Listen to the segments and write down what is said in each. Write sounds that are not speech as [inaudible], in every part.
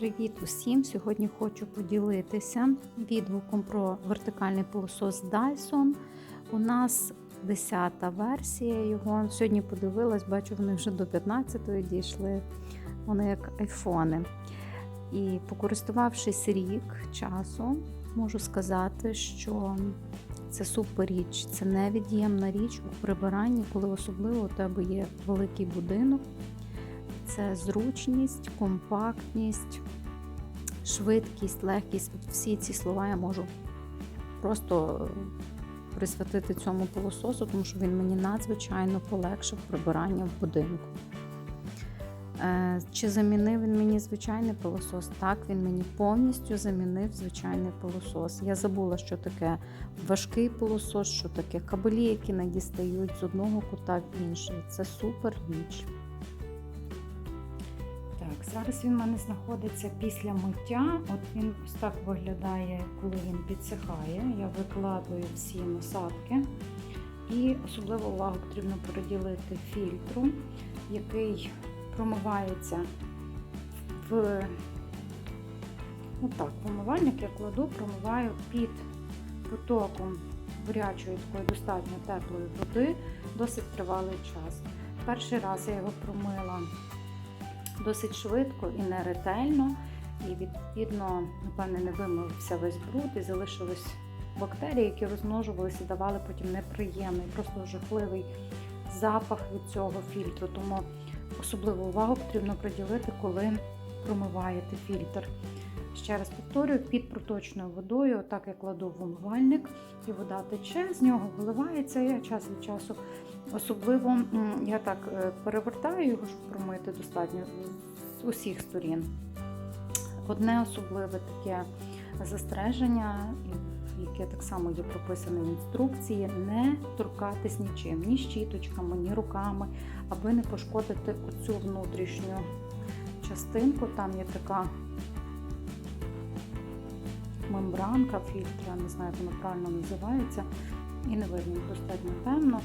Привіт усім! Сьогодні хочу поділитися відгуком про вертикальний пилосос Dyson. У нас 10-та версія його. Сьогодні подивилась, бачу, вони вже до 15-ї дійшли. Вони як айфони. І покористувавшись рік часу, можу сказати, що це супер річ, це невід'ємна річ у прибиранні, коли особливо у тебе є великий будинок. Це зручність, компактність, швидкість, легкість. Всі ці слова я можу просто присвятити цьому пилососу, тому що він мені надзвичайно полегшив прибирання в будинку. Е, Чи замінив він мені звичайний пилосос? Так, він мені повністю замінив звичайний пилосос. Я забула, що таке важкий пилосос, що таке кабелі, які не дістають з одного кута в інший. Це супер річ. Зараз він в мене знаходиться після миття. От він ось так виглядає, коли він підсихає. Я викладую всі насадки. І особливо увагу потрібно приділити фільтру, який промивається в отак, помивальник я кладу, промиваю під потоком гарячої такої достатньо теплої води досить тривалий час. Перший раз я його промила досить швидко і неретельно, і відповідно, напевне, не вимився весь бруд і залишились бактерії, які розмножувалися давали потім неприємний, просто жахливий запах від цього фільтру. Тому особливу увагу потрібно приділити, коли промиваєте фільтр. Ще раз повторюю, під проточною водою, отак я кладу в умивальник, і вода тече, з нього виливається. Я час від часу особливо я так е, перевертаю його, щоб промити достатньо з усіх сторін. Одне особливе таке застереження, яке так само є прописане в інструкції, не торкатись нічим, ні щіточками, ні руками, аби не пошкодити оцю внутрішню частинку. Там є така мембранка фільтра, не знаю, як вона правильно називається, і не видно, достатньо темно.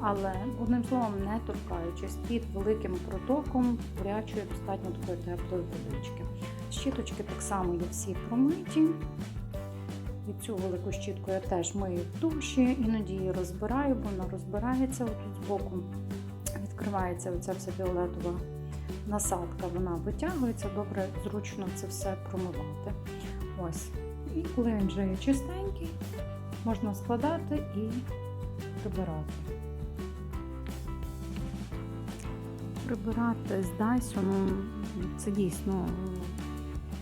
Але, одним словом, не торкаючись під великим протоком гарячої, достатньо такої теплої водички. Щіточки так само є всі промиті. І цю велику щітку я теж мию в душі, іноді її розбираю, бо вона розбирається. Отут збоку відкривається оця вся фіолетова насадка, вона витягується, добре, зручно це все промивати. Ось. І коли він вже є чистенький, можна складати і прибирати. Прибирати з Dyson це дійсно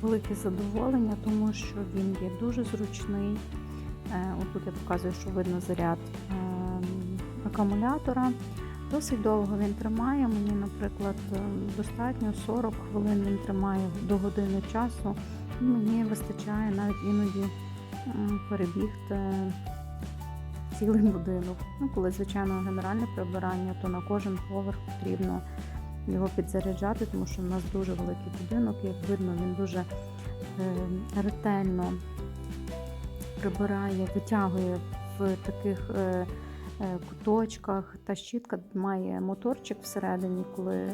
велике задоволення, тому що він є дуже зручний. Отут я показую, що видно заряд акумулятора. Досить довго він тримає. Мені, наприклад, достатньо 40 хвилин він тримає до години часу. Мені вистачає навіть іноді перебігти цілий будинок. Ну, Коли, звичайно, генеральне прибирання, то на кожен поверх потрібно його підзаряджати, тому що в нас дуже великий будинок, як видно, він дуже е, ретельно прибирає, витягує в таких е, е, куточках. Та щітка має моторчик всередині, коли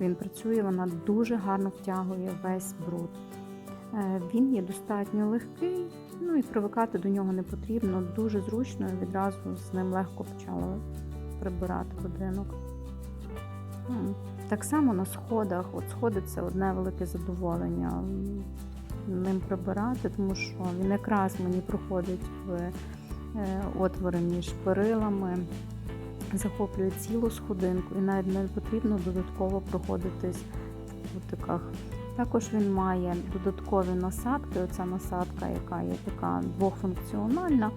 він працює, вона дуже гарно втягує весь бруд. Він є достатньо легкий, ну і привикати до нього не потрібно. Дуже зручно і відразу з ним легко почала прибирати будинок. Так само на сходах. От сходи це одне велике задоволення ним прибирати, тому що він якраз мені проходить в отвори між перилами, захоплює цілу сходинку і навіть не потрібно додатково проходитись в кутиках. Також він має додаткові насадки. Оця насадка, яка є така двохфункціональна.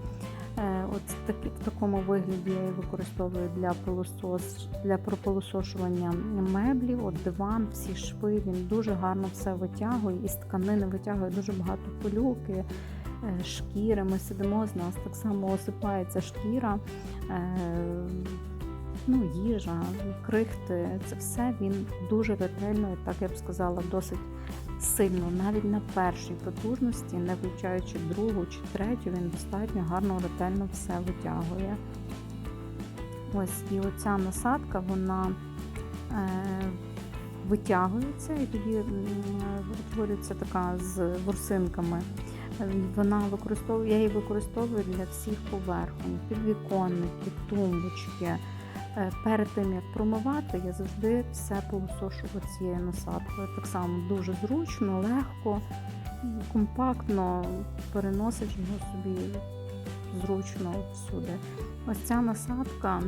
От такі, в такому вигляді я використовую для пилосос, для пропилосошування меблів, от диван, всі шви. Він дуже гарно все витягує, із тканини витягує дуже багато пилюки, шкіри. Ми сидимо з нас, так само осипається шкіра, ну, їжа, крихти. Це все він дуже ретельно, так я б сказала, досить сильно, навіть на першій потужності, не включаючи другу чи третю, він достатньо гарно, ретельно все витягує. Ось і оця насадка, вона е, витягується і тоді утворюється така з ворсинками. Вона використовує, я її використовую для всіх поверхонь, підвіконники, тумбочки. Е, Перед тим як промивати, я завжди все полосошу цією насадкою. Так само дуже зручно, легко, компактно переносиш його собі зручно всюди. Ось ця насадка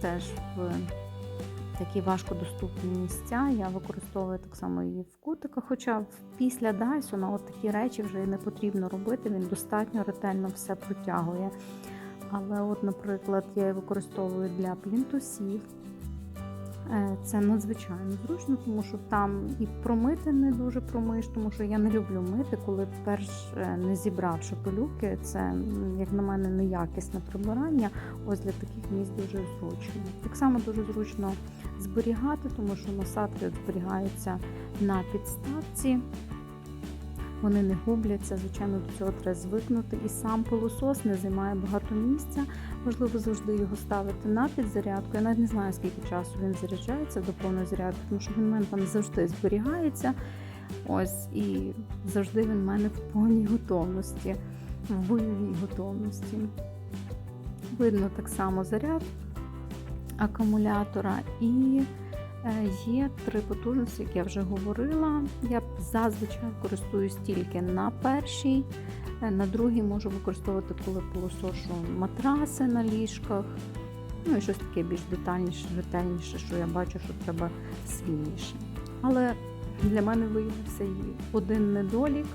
теж в такі важкодоступні місця. Я використовую так само її в кутиках, хоча після Дайсона от такі речі вже не потрібно робити, він достатньо ретельно все протягує. Але, от, наприклад, я її використовую для плінтусів. Е, Це надзвичайно зручно, тому що там і промити не дуже промиєш, тому що я не люблю мити, коли перш е, не зібравши пилюки. Це, як на мене, неякісне прибирання. Ось для таких місць дуже зручно. Так само дуже зручно зберігати, тому що насадки зберігаються на підставці. Вони не губляться, звичайно, до цього треба звикнути. І сам пилосос не займає багато місця. Важливо завжди його ставити на підзарядку. Я навіть не знаю, скільки часу він заряджається до повної зарядки, тому що він в мене там завжди зберігається. Ось і завжди він в мене в повній готовності, в бойовій готовності. Видно так само заряд акумулятора і є три потужності, як я вже говорила. Я зазвичай користуюсь тільки на першій, е, на другій можу використовувати, коли пилосошу матраси на ліжках. Ну і щось таке більш детальніше, ретельніше, що я бачу, що треба свініше. Але для мене виявився і один недолік,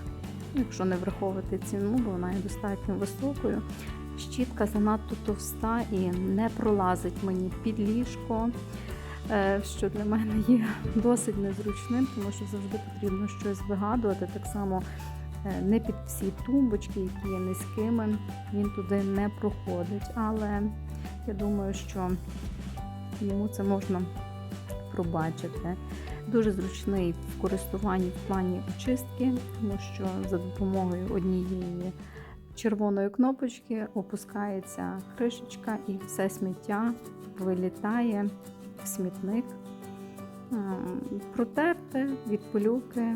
якщо не враховувати ціну, бо вона є достатньо високою. Щітка занадто товста і не пролазить мені під ліжко, е, що для мене є досить незручним, тому що завжди потрібно щось вигадувати. Так само е, не під всі тумбочки, які є низькими, він туди не проходить. Але я думаю, що йому це можна пробачити. Дуже зручний в користуванні в плані очистки, тому що за допомогою однієї червоної кнопочки опускається кришечка і все сміття вилітає в смітник. Ем, Протерте від пилюки.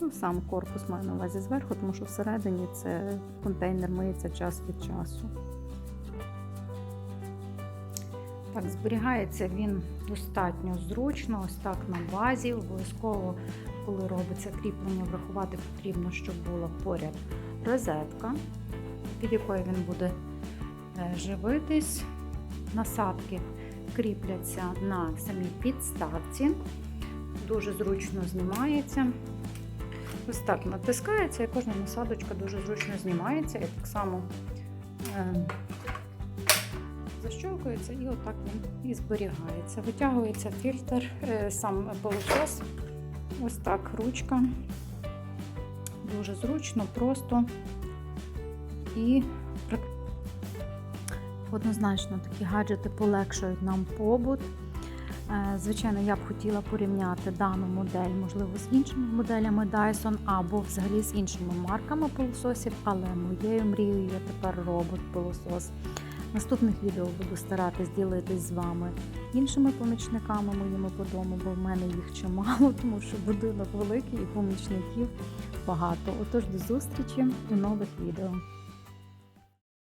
Ну, сам корпус маю на увазі зверху, тому що всередині це контейнер миється час від часу. Так, зберігається він достатньо зручно, ось так на базі. Обов'язково, коли робиться кріплення, врахувати потрібно, щоб була поряд розетка, під якою він буде е, живитись. Насадки кріпляться на самій підставці, дуже зручно знімається. Ось так натискається, і кожна насадочка дуже зручно знімається. І так само е, защолкується і отак він і зберігається. Витягується фільтр, е, сам пилосос. Ось так ручка. Дуже зручно, просто і Однозначно, такі гаджети полегшують нам побут. Е, Звичайно, я б хотіла порівняти дану модель, можливо, з іншими моделями Dyson або взагалі з іншими марками пилососів, але моєю мрією є тепер робот-пилосос. Наступних відео буду старатись ділитись з вами іншими помічниками моїми по дому, бо в мене їх чимало, [laughs] тому що будинок великий і помічників багато. Отож, до зустрічі у нових відео.